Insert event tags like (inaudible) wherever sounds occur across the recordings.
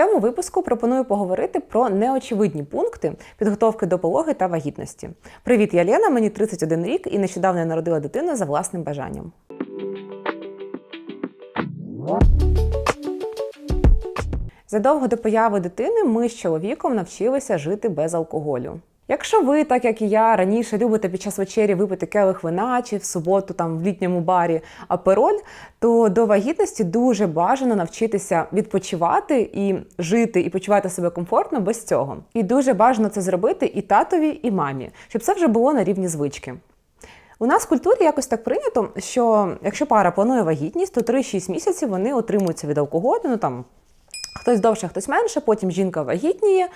цьому випуску пропоную поговорити про неочевидні пункти підготовки до пологи та вагітності. Привіт, я Лена, мені 31 рік і нещодавно я народила дитину за власним бажанням. Задовго до появи дитини ми з чоловіком навчилися жити без алкоголю. Якщо ви, так як і я, раніше любите під час вечері випити келих вина чи в суботу там в літньому барі апероль, то до вагітності дуже бажано навчитися відпочивати і жити, і почувати себе комфортно без цього. І дуже бажано це зробити і татові, і мамі, щоб це вже було на рівні звички. У нас в культурі якось так прийнято, що якщо пара планує вагітність, то 3-6 місяців вони отримуються від алкоголю, ну там Хтось довше, хтось менше. Потім жінка вагітніє,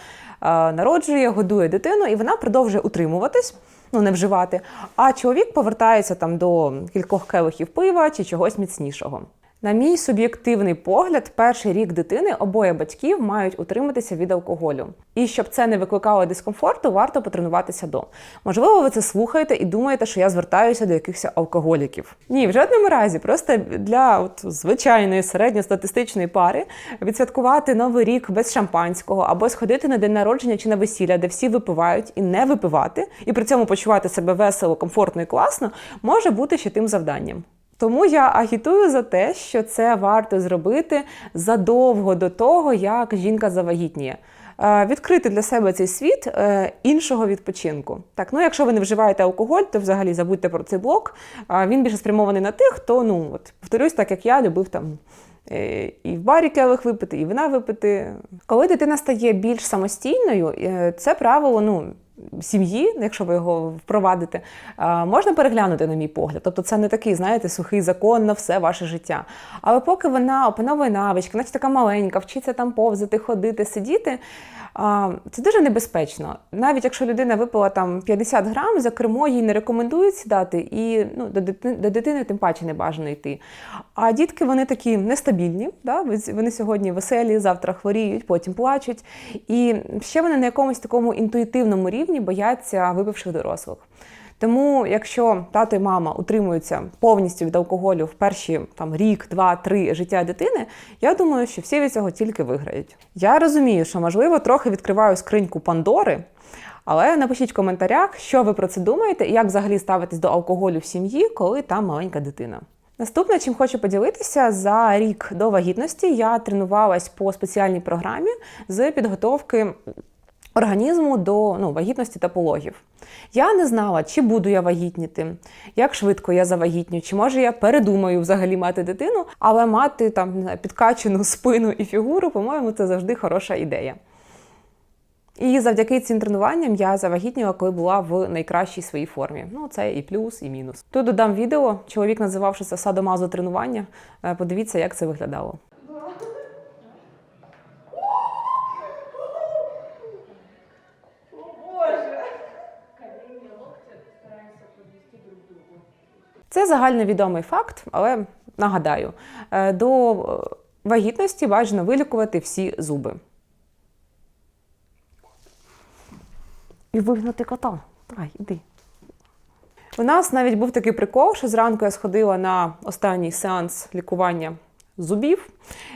народжує, годує дитину, і вона продовжує утримуватись, ну не вживати. А чоловік повертається там до кількох келихів пива чи чогось міцнішого. На мій суб'єктивний погляд, перший рік дитини обоє батьків мають утриматися від алкоголю. І щоб це не викликало дискомфорту, варто потренуватися до. Можливо, ви це слухаєте і думаєте, що я звертаюся до якихось алкоголіків. Ні, в жодному разі, просто для от, звичайної середньостатистичної пари відсвяткувати новий рік без шампанського або сходити на день народження чи на весілля, де всі випивають і не випивати, і при цьому почувати себе весело, комфортно і класно, може бути ще тим завданням. Тому я агітую за те, що це варто зробити задовго до того, як жінка завагітніє. Е, відкрити для себе цей світ е, іншого відпочинку. Так, ну якщо ви не вживаєте алкоголь, то взагалі забудьте про цей блок. Він більше спрямований на тих, хто ну от повторюсь, так як я любив там. Е, і в барі келих випити, і вина випити. Коли дитина стає більш самостійною, це правило ну, сім'ї, якщо ви його впровадите, можна переглянути, на мій погляд. Тобто це не такий, знаєте, сухий закон на все ваше життя. Але поки вона опановує навички, наче така маленька, вчиться там повзати, ходити, сидіти. Це дуже небезпечно. Навіть якщо людина випила там 50 грам, за кермо їй не рекомендують сідати, і ну, до дитини, до дитини тим паче не бажано йти. А дітки вони такі нестабільні. Да? Вони сьогодні веселі, завтра хворіють, потім плачуть. І ще вони на якомусь такому інтуїтивному рівні бояться випивших дорослих. Тому, якщо тато і мама утримуються повністю від алкоголю в перші там рік, два, три життя дитини, я думаю, що всі від цього тільки виграють. Я розумію, що можливо трохи відкриваю скриньку Пандори. Але напишіть в коментарях, що ви про це думаєте і як взагалі ставитись до алкоголю в сім'ї, коли там маленька дитина. Наступне, чим хочу поділитися, за рік до вагітності я тренувалась по спеціальній програмі з підготовки організму до ну, вагітності та пологів. Я не знала, чи буду я вагітніти, як швидко я завагітню, чи може я передумаю взагалі мати дитину, але мати там підкачену (laughs) спину і фігуру, по-моєму, це завжди хороша ідея. І завдяки цим тренуванням я завагітніла, коли була в найкращій своїй формі. Ну, це і плюс, і мінус. Тут додам відео. Чоловік називав, що це садомазо тренування. Е, подивіться, як це виглядало. Це загальновідомий факт, але нагадаю, е, до вагітності бажано вилікувати всі зуби. І вигнати кота. Давай, іди. У нас навіть був такий прикол, що зранку я сходила на останній сеанс лікування зубів,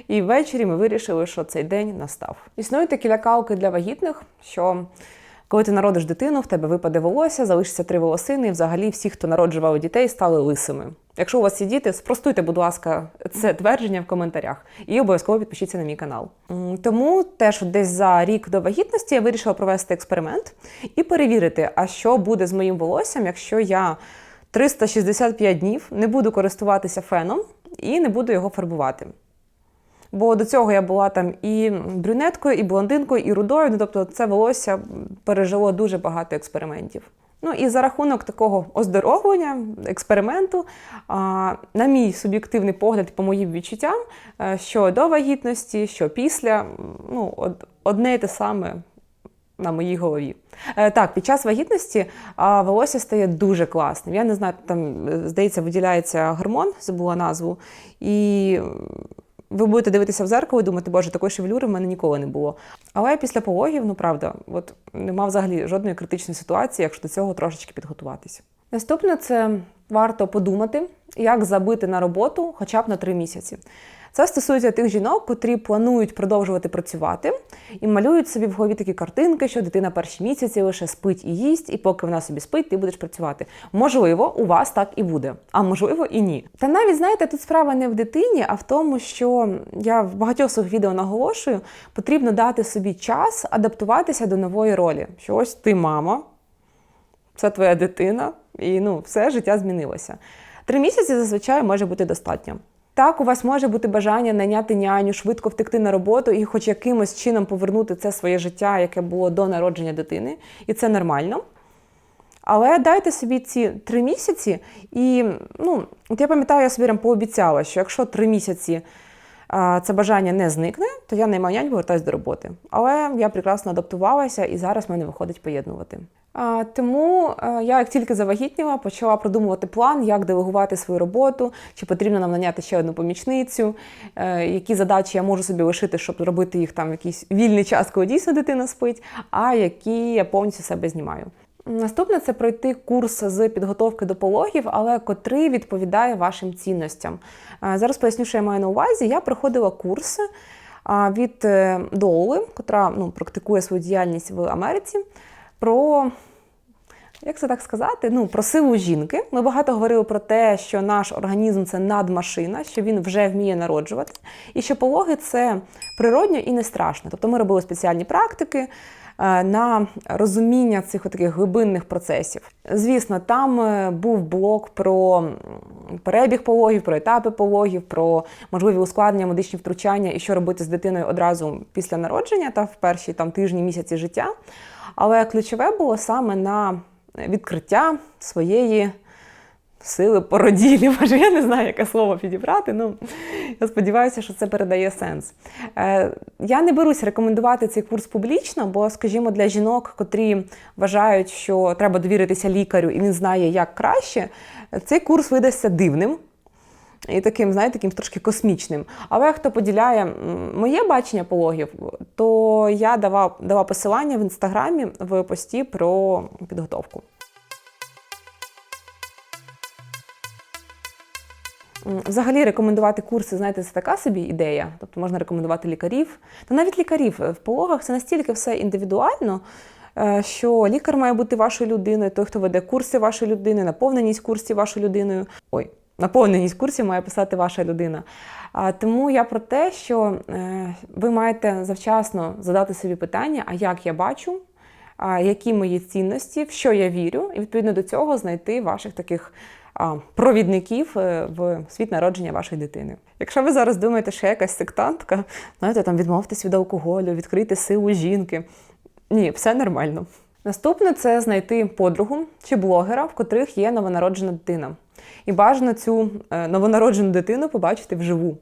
і ввечері ми вирішили, що цей день настав. Існують такі лякалки для вагітних, що коли ти народиш дитину, в тебе випаде волосся, залишиться три волосини, і взагалі всі, хто народжували дітей, стали лисими. Якщо у вас є діти, спростуйте, будь ласка, це твердження в коментарях і обов'язково підпишіться на мій канал. Тому теж десь за рік до вагітності я вирішила провести експеримент і перевірити, а що буде з моїм волоссям, якщо я 365 днів не буду користуватися феном і не буду його фарбувати. Бо до цього я була там і брюнеткою, і блондинкою, і рудою. Ну, тобто це волосся пережило дуже багато експериментів. Ну і за рахунок такого оздоровлення, експерименту, на мій суб'єктивний погляд, по моїм відчуттям, е, що до вагітності, що після, ну, одне і те саме на моїй голові. Е, так, під час вагітності волосся стає дуже класним. Я не знаю, там, е, здається, виділяється гормон, забула назву. І ви будете дивитися в зеркало і думати, боже, такої шевелюри в мене ніколи не було. Але після пологів, ну правда, от нема взагалі жодної критичної ситуації, якщо до цього трошечки підготуватися. Наступне це варто подумати, як забити на роботу хоча б на три місяці. Це стосується тих жінок, котрі планують продовжувати працювати і малюють собі в голові такі картинки, що дитина перші місяці лише спить і їсть, і поки вона собі спить, ти будеш працювати. Можливо, у вас так і буде, а можливо і ні. Та навіть знаєте, тут справа не в дитині, а в тому, що я в багатьох своїх відео наголошую, потрібно дати собі час адаптуватися до нової ролі. Що ось ти мама, це твоя дитина, і ну, все життя змінилося. Три місяці зазвичай може бути достатньо. Так, у вас може бути бажання найняти няню, швидко втекти на роботу і хоч якимось чином повернути це своє життя, яке було до народження дитини, і це нормально. Але дайте собі ці три місяці, і ну, от я пам'ятаю, я собі прям пообіцяла, що якщо три місяці а, це бажання не зникне, то я наймаю нянь, повертаюсь до роботи. Але я прекрасно адаптувалася і зараз в мене виходить поєднувати. Тому я, як тільки завагітніла, почала продумувати план, як делегувати свою роботу, чи потрібно нам наняти ще одну помічницю, е, які задачі я можу собі лишити, щоб робити їх там в якийсь вільний час, коли дійсно дитина спить, а які я повністю себе знімаю. Наступне це пройти курс з підготовки до пологів, але котрий відповідає вашим цінностям. Е, Зараз поясню, що я маю на увазі. Я проходила курси від е, Доули, котра ну, практикує свою діяльність в Америці, про. Як це так сказати? Ну, про силу жінки. Ми багато говорили про те, що наш організм це надмашина, що він вже вміє народжувати, і що пологи це природньо і не страшно. Тобто ми робили спеціальні практики е, на розуміння цих таких глибинних процесів. Звісно, там е, був блок про перебіг пологів, про етапи пологів, про можливі ускладнення, медичні втручання і що робити з дитиною одразу після народження та в перші там тижні місяці життя. Але ключове було саме на відкриття своєї сили породілі. Може, (laughs) я не знаю, яке слово підібрати. Ну я сподіваюся, що це передає сенс. Е, я не берусь рекомендувати цей курс публічно, бо, скажімо, для жінок, котрі вважають, що треба довіритися лікарю, і він знає, як краще, цей курс видасться дивним. І таким, знаєте, таким трошки космічним. Але хто поділяє моє бачення пологів, то я дала, дала посилання в інстаграмі в пості про підготовку. Взагалі рекомендувати курси, знаєте, це така собі ідея. Тобто можна рекомендувати лікарів. Та навіть лікарів в пологах це настільки все індивідуально, е, що лікар має бути вашою людиною, той, хто веде курси вашої людини, наповненість курсів вашою людиною. Ой, наповненість курсів має писати ваша людина. Тому я про те, що е, ви маєте завчасно задати собі питання, а як я бачу, які мої цінності, в що я вірю, і відповідно до цього знайти ваших таких провідників е, в світ народження вашої дитини. Якщо ви зараз думаєте, що я якась сектантка, знаєте, там відмовтесь від алкоголю, відкрити силу жінки. Ні, все нормально. Наступне це знайти подругу чи блогера, в котрих є новонароджена дитина. І бажано цю е, новонароджену дитину побачити вживу,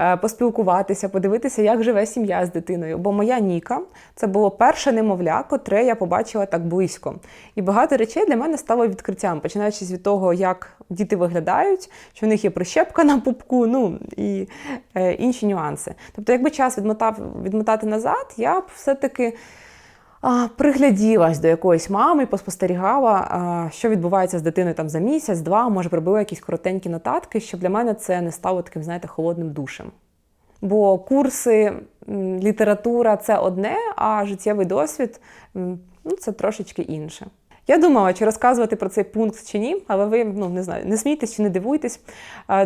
Е, поспілкуватися, подивитися, як живе сім'я з дитиною. Бо моя Ніка це було перше немовля, котре я побачила так близько. І багато речей для мене стало відкриттям, починаючи від того, як діти виглядають, що в них є прищепка на пупку, ну і е, інші нюанси. Тобто, якби час відмотав, відмотати назад, я б все-таки пригляділась до якоїсь мами, поспостерігала, що відбувається з дитиною там за місяць, два, може, пробила якісь коротенькі нотатки, щоб для мене це не стало таким, знаєте, холодним душем. Бо курси, література це одне, а життєвий досвід ну, це трошечки інше. Я думала, чи розказувати про цей пункт чи ні, але ви ну не знаю, не смійтесь чи не дивуйтесь.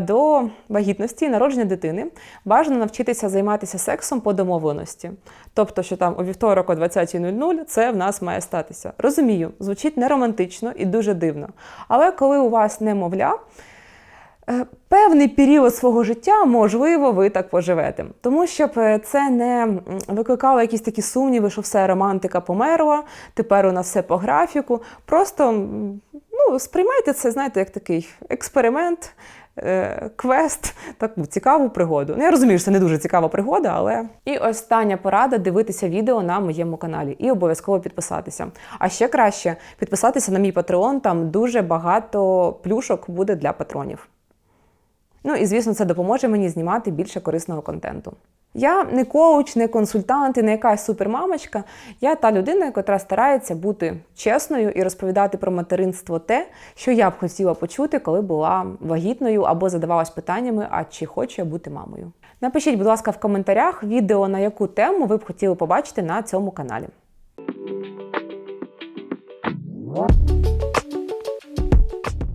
До вагітності народження дитини бажано навчитися займатися сексом по домовленості. Тобто, що там у вівторок о 20.00 це в нас має статися. Розумію, звучить неромантично і дуже дивно. Але коли у вас немовля, Певний період свого життя, можливо, ви так поживете. Тому щоб е, це не викликало якісь такі сумніви, що все романтика померла, тепер у нас все по графіку. Просто ну, сприймайте це, знаєте, як такий експеримент, е, квест, таку цікаву пригоду. Ну, я розумію, що це не дуже цікава пригода, але. І остання порада дивитися відео на моєму каналі і обов'язково підписатися. А ще краще підписатися на мій патреон, там дуже багато плюшок буде для патронів. Ну і звісно, це допоможе мені знімати більше корисного контенту. Я не коуч, не консультант і не якась супермамочка. Я та людина, яка старається бути чесною і розповідати про материнство те, що я б хотіла почути, коли була вагітною або задавалась питаннями, а чи хочу я бути мамою. Напишіть, будь ласка, в коментарях відео, на яку тему ви б хотіли побачити на цьому каналі.